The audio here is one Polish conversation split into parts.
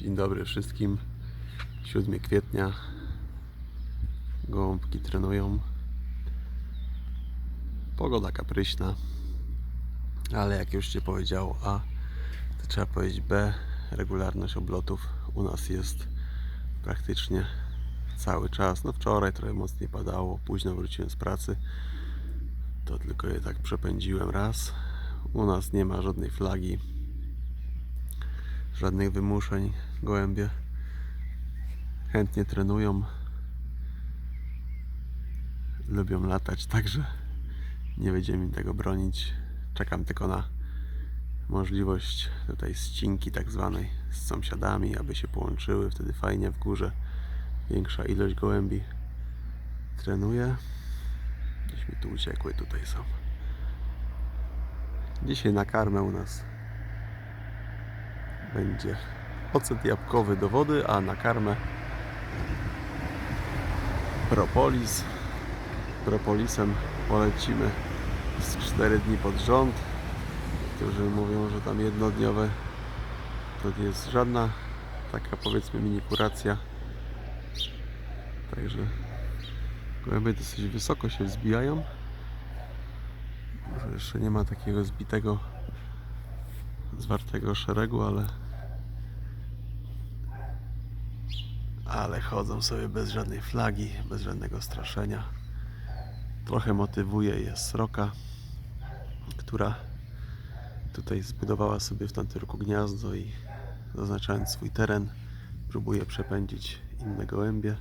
Dzień dobry wszystkim. 7 kwietnia. Gołąbki trenują. Pogoda kapryśna. Ale jak już się powiedziało A, to trzeba powiedzieć B. Regularność oblotów u nas jest praktycznie cały czas. No wczoraj trochę mocniej padało, późno wróciłem z pracy. To tylko je tak przepędziłem raz. U nas nie ma żadnej flagi, żadnych wymuszeń. Gołębie chętnie trenują, lubią latać, także nie będziemy im tego bronić. Czekam tylko na możliwość tutaj ścinki tak zwanej z sąsiadami, aby się połączyły. Wtedy fajnie w górze większa ilość gołębi trenuje. Gdzieś mi tu uciekły, tutaj są. Dzisiaj na karmę u nas będzie ocet jabłkowy do wody, a na karmę propolis. Propolisem polecimy z 4 dni pod rząd. Którzy mówią, że tam jednodniowe to nie jest żadna taka powiedzmy mini kuracja. Także gołębie dosyć wysoko się wzbijają. Może jeszcze nie ma takiego zbitego, zwartego szeregu, ale ale chodzą sobie bez żadnej flagi, bez żadnego straszenia. Trochę motywuje je sroka, która tutaj zbudowała sobie w tamtym roku gniazdo i zaznaczając swój teren próbuje przepędzić inne gołębie,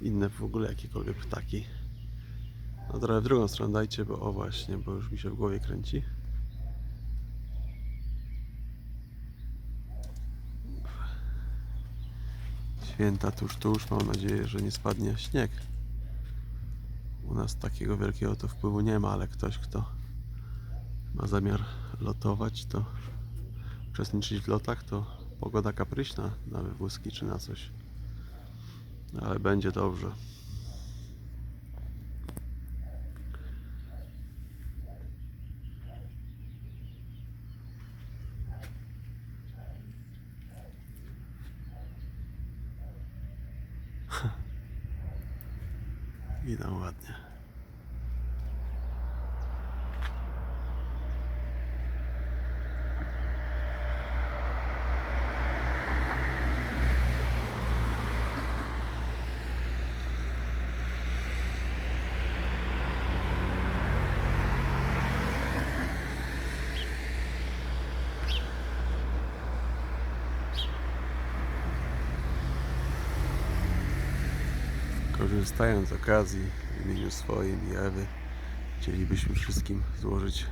inne w ogóle jakiekolwiek ptaki. No trochę w drugą stronę dajcie, bo o właśnie, bo już mi się w głowie kręci. Święta tuż, tuż. Mam nadzieję, że nie spadnie śnieg. U nas takiego wielkiego to wpływu nie ma, ale ktoś, kto ma zamiar lotować, to uczestniczyć w lotach, to pogoda kapryśna na wywózki czy na coś. Ale będzie dobrze. Idą ładnie. Korzystając z okazji w imieniu swoim i Ewy, chcielibyśmy wszystkim złożyć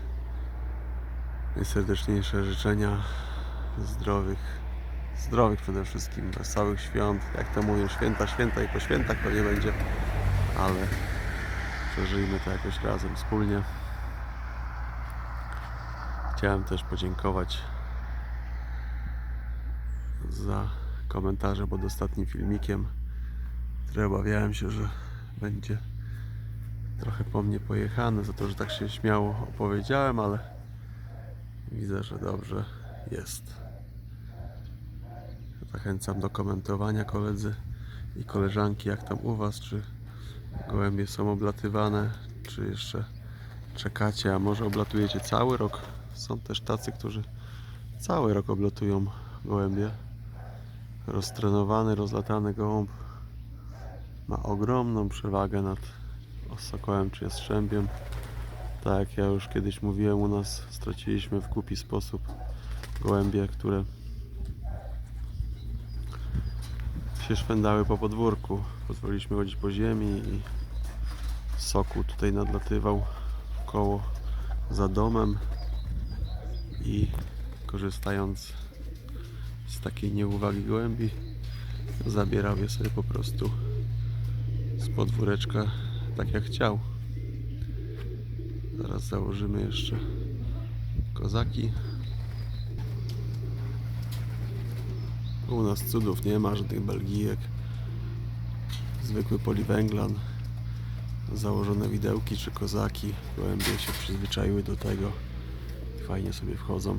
najserdeczniejsze życzenia zdrowych, zdrowych przede wszystkim, wesołych świąt. Jak to mówią, święta, święta i po świętach pewnie będzie, ale przeżyjmy to jakoś razem, wspólnie. Chciałem też podziękować za komentarze pod ostatnim filmikiem które obawiałem się, że będzie trochę po mnie pojechane za to, że tak się śmiało opowiedziałem, ale widzę, że dobrze jest. Zachęcam do komentowania koledzy i koleżanki, jak tam u Was, czy gołębie są oblatywane, czy jeszcze czekacie, a może oblatujecie cały rok. Są też tacy, którzy cały rok oblatują gołębie. Roztrenowany, rozlatany gołąb ma ogromną przewagę nad sokołem czy jastrzębiem. Tak jak ja już kiedyś mówiłem, u nas straciliśmy w głupi sposób gołębie, które się szwędały po podwórku. Pozwoliliśmy chodzić po ziemi i soku tutaj nadlatywał koło za domem i korzystając z takiej nieuwagi gołębi zabierał je sobie po prostu z podwóreczka tak jak chciał. Zaraz założymy jeszcze kozaki. U nas cudów nie ma, żadnych belgijek. Zwykły poliwęglan. Założone widełki czy kozaki. Gołębie się przyzwyczaiły do tego. Fajnie sobie wchodzą.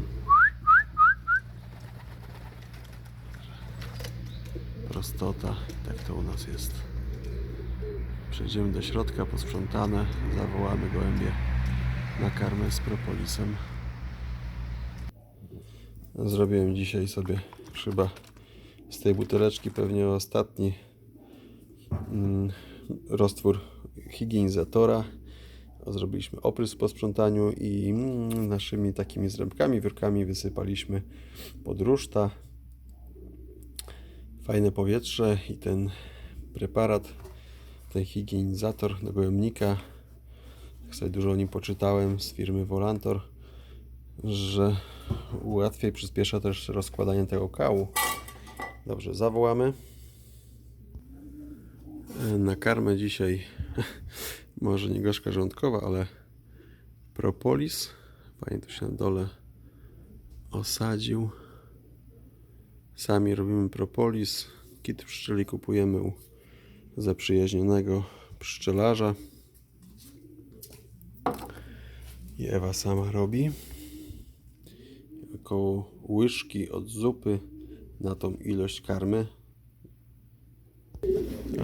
prostota. Tak to u nas jest. Przejdziemy do środka, posprzątane. Zawołamy gołębie na karmę z propolisem. Zrobiłem dzisiaj sobie chyba z tej buteleczki pewnie ostatni mm, roztwór higienizatora. Zrobiliśmy oprysk po sprzątaniu i mm, naszymi takimi zrębkami, wiórkami wysypaliśmy pod ruszta. Fajne powietrze i ten preparat, ten higienizator gołębnika. Jak sobie dużo o nim poczytałem z firmy Volantor, że łatwiej przyspiesza też rozkładanie tego kału. Dobrze, zawołamy. E, Na karmę dzisiaj może nie gorzka żołądkowa, ale propolis. Fajnie to się na dole osadził. Sami robimy propolis. Kit pszczeli kupujemy u zaprzyjaźnionego pszczelarza. I Ewa sama robi. Około łyżki od zupy na tą ilość karmy.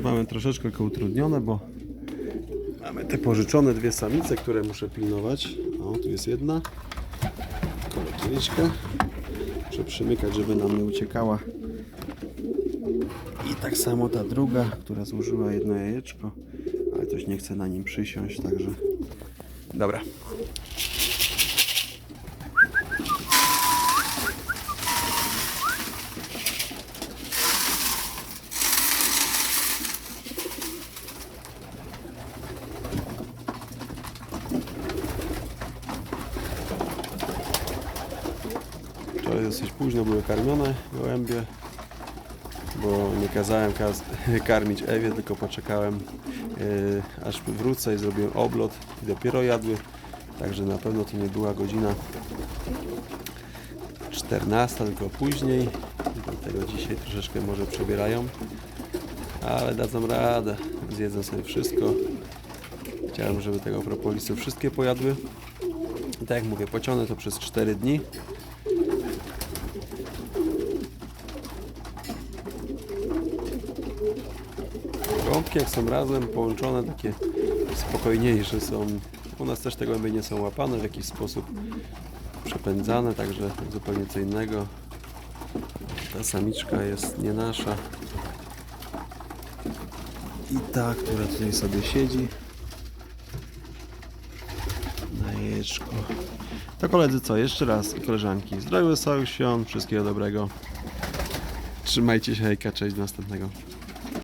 Mamy troszeczkę tylko utrudnione, bo mamy te pożyczone dwie samice, które muszę pilnować. O, tu jest jedna. Kolektywiczka. Muszę przymykać, żeby nam nie uciekała. Tak samo ta druga, która złożyła jedno jajeczko, ale coś nie chce na nim przysiąść, także... Dobra. Wczoraj dosyć późno były karmione gołębie, bo nie kazałem kaz karmić Ewie, tylko poczekałem yy, aż wrócę i zrobiłem oblot i dopiero jadły. Także na pewno to nie była godzina 14, tylko później. Dlatego dzisiaj troszeczkę może przebierają, ale dadzą radę. Zjedzą sobie wszystko. Chciałem, żeby tego propolisu wszystkie pojadły. I tak jak mówię, pociągnę to przez 4 dni. Jak są razem połączone, takie spokojniejsze są. U nas też te głębie nie są łapane w jakiś sposób przepędzane, także zupełnie co innego. Ta samiczka jest nie nasza. I ta, która tutaj sobie siedzi na jajeczku. To koledzy co, jeszcze raz i koleżanki, zdrowych wesołych świąt, wszystkiego dobrego. Trzymajcie się, hejka, cześć, do następnego.